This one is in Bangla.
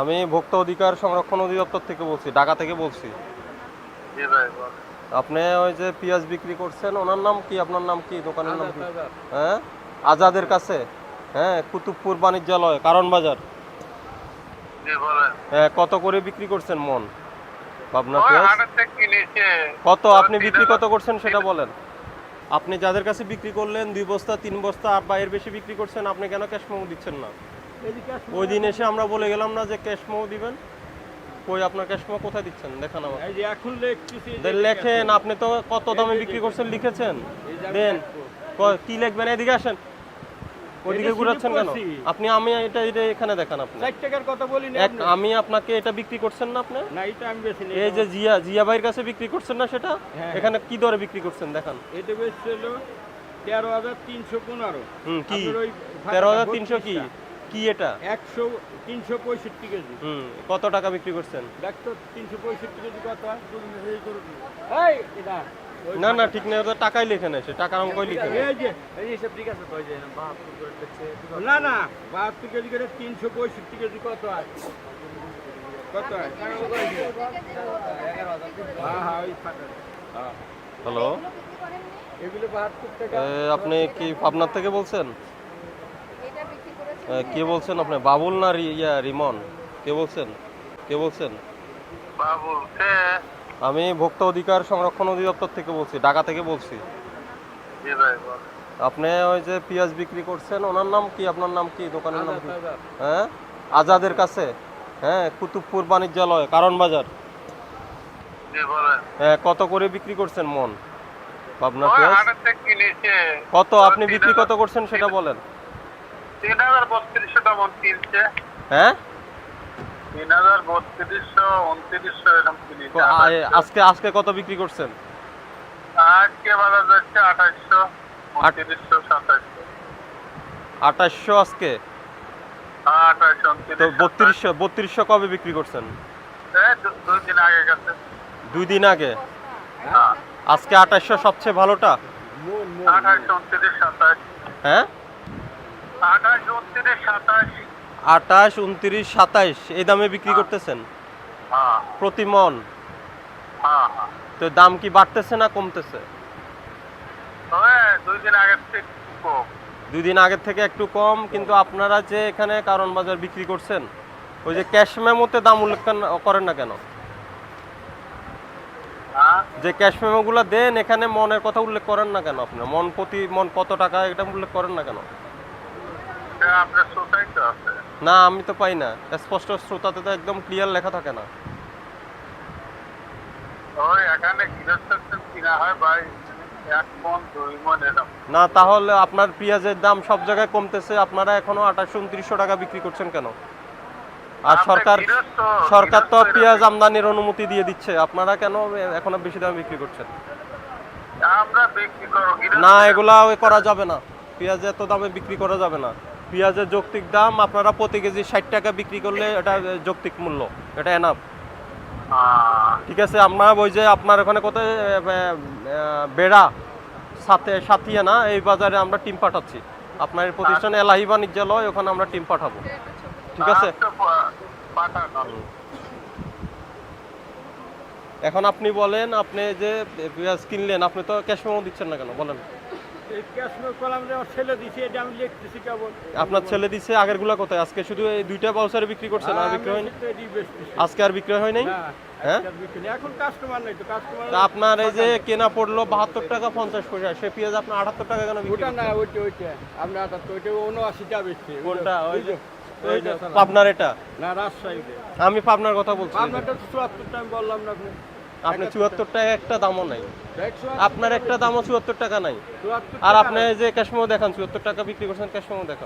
আমি ভোক্তা অধিকার সংরক্ষণ অধিদপ্তর থেকে বলছি ঢাকা থেকে বলছি। জি ভাই বল আপনি ওই যে পেঁয়াজ বিক্রি করছেন ওনার নাম কি? আপনার নাম কি? দোকানের নাম কি? হ্যাঁ? আজাদের কাছে? হ্যাঁ কুতুবপুর বাণিজ্যালয় কারণ বাজার। হ্যাঁ কত করে বিক্রি করছেন মন? পাবনা ওই পেঁয়াজ? কত? আপনি বিক্রি কত করছেন সেটা বলেন। আপনি যাদের কাছে বিক্রি করলেন দুই বস্তা তিন বস্তা আর বা এর বেশি বিক্রি করছেন আপনি কেন ক্যাশ মেমো দিচ্ছেন না? ওই দিন এসে আমরা বলে গেলাম না যে ক্যাশ মেমো দিবেন। কই আপনার ক্যাশ মেমো কোথায় দিচ্ছেন? দেখান আমার। এই যে এখন লিখতেছি লেখেন আপনি তো কত দামে বিক্রি করছেন লিখেছেন। দেন। ক- কি লিখবেন? এদিকে আসেন। ওইদিকে এটা ঘুরাচ্ছেন কেন? আপনি আমি এটা এটা এখানে দেখান আপনি। ষাট টাকার কথা বলি না আমি আপনাকে এটা বিক্রি করছেন না আপনি? না এটা আমি বেশি নেই এই যে জিয়া জিয়া ভাইয়ের কাছে বিক্রি করছেন না সেটা? হ্যাঁ। এখানে কি দরে বিক্রি করছেন? দেখান। এটা তিনশো পনেরো। হুম কি? আপনার ওই তেরো হাজার তিনশো কি? কি এটা? একশো তিনশো পঁয়ষট্টি কেজি। হুম কত টাকা বিক্রি করছেন? দেখতো তিনশো পঁয়ষট্টি কেজি কত? হয়? এই, এটা, না না ঠিক না ওটা টাকাই লেখেন এসে টাকা অঙ্কই লিখেন এই যে না না বাহাত্তর কেজি করে তিনশো পঁয়ষট্টি কেজি কত হয়? কত হয়? হ্যাঁ হ্যাঁ ওই ফাটা। হ্যাঁ। হ্যালো? এগুলো বাহাত্তর টাকা। আপনি কি পাবনার থেকে বলছেন এটা বিক্রি করেছেন এ, কে বলছেন আপনি? বাবুল না রি- ইয়া রিমন? কে বলছেন? কে বলছেন? বাবুল কে? আমি ভোক্তা অধিকার সংরক্ষণ অধিদপ্তর থেকে বলছি ঢাকা থেকে বলছি। জি ভাই বল। আপনি ওই যে পেঁয়াজ বিক্রি করছেন ওনার নাম কি? আপনার নাম কি? দোকানের নাম কি? হ্যাঁ? আজাদের কাছে? হ্যাঁ কুতুবপুর বাণিজ্যালয় কারণ বাজার। হ্যাঁ কত করে বিক্রি করছেন মন? পাবনা পেঁয়াজ? কিনেছে। কত? আপনি বিক্রি কত করছেন সেটা বলেন। তিন হাজার বত্রিশশো তেমন কিনছে। হ্যাঁ? তিন হাজার বত্রিশশো উনত্রিশশো এরকম কিনেছে। আজকে আজকে কত বিক্রি করছেন? আজকে বাজার যাচ্ছে আঠাশশো উনত্রিশশো সাতাশশো। আঠাশশো আজকে? তো বত্রিশশো বত্রিশশো কবে বিক্রি করছেন? দুই দিন আগে গেছে। দুই দিন আগে? হ্যাঁ। আজকে আঠাশশো সবচেয়ে ভালোটা? হ্যাঁ? আঠাশ উনত্রিশ সাতাশ। সাতাইশ এই দামে বিক্রি করতেছেন? হ্যাঁ। প্রতি মন? হ্যাঁ হ্যাঁ। তো দাম কি বাড়তেছে না কমতেছে? দুই দিন আগের থেকে একটু কম। কিন্তু আপনারা যে এখানে কারণ বাজার বিক্রি করছেন ওই যে ক্যাশ মেমোতে দাম উল্লেখ করেন না কেন? হ্যাঁ? যে ক্যাশ মেমোগুলো দেন এখানে মনের কথা উল্লেখ করেন না কেন আপনার মন প্রতি মন কত টাকা এটা উল্লেখ করেন না কেন? আপনার সোসাই তো আছে। না আমি তো পাই না। স্পষ্ট শ্রোতাতে তো একদম ক্লিয়ার লেখা থাকে না। ওই এখানে কিনা হয় ভাই না তাহলে আপনার পেঁয়াজের দাম সব জায়গায় কমতেছে। আপনারা এখনও আঠাশশো উনত্রিশশো টাকা বিক্রি করছেন কেন? আর সরকার সরকার তো পেঁয়াজ আমদানির অনুমতি দিয়ে দিচ্ছে। আপনারা কেন এখনও বেশি দামে বিক্রি করছেন? না এগুলা করা যাবে না। পেঁয়াজ এত দামে বিক্রি করা যাবে না। পেঁয়াজের যৌক্তিক দাম আপনারা প্রতি কেজি ষাট টাকা বিক্রি করলে এটা যৌক্তিক মূল্য এটা এনাফ ঠিক আছে আমরা ওই যে আপনার ওখানে কত বেড়া সাথে সাথিয়া না এই বাজারে আমরা টিম পাঠাচ্ছি। আপনার প্রতিষ্ঠান এলাহি বাণিজ্যালয় ওখানে আমরা টিম পাঠাবো। ঠিক আছে? আচ্ছা, এখন আপনি বলেন আপনি যে পেঁয়াজ কিনলেন আপনি তো ক্যাশ মেমো দিচ্ছেন না কেন? বলেন। ছেলে দিছে আপনার ছেলে দিচ্ছে আগেরগুলা কোথায়? আজকে শুধু এই দুইটা বাউসারে বিক্রি করছে না বিক্রি হয়নি। আজকে আর বিক্রি হয় নাই? না, হ্যাঁ? আপনার এই যে কেনা পড়ল বাহাত্তর টাকা পঞ্চাশ পয়সা সে পেঁয়াজ আপনার আটাত্তর টাকা কেন বিক্রি ওটা না ওইটা ওইটা। আমরা তো ওইটা উনআশিটা কোনটা? ওই যে পাবনার এটা? না রাজশাহীতে। আমি পাবনার কথা বলছি। চুয়াত্তরটা আমি বললাম না আপনি। চুয়াত্তর টাকা একটা দামও নাই। আপনার একটা দামও চুয়াত্তর টাকা নাই। আর আপনি যে ক্যাশমো দেখান চুয়াত্তর টাকা বিক্রি করছেন ক্যাশমো দেখান।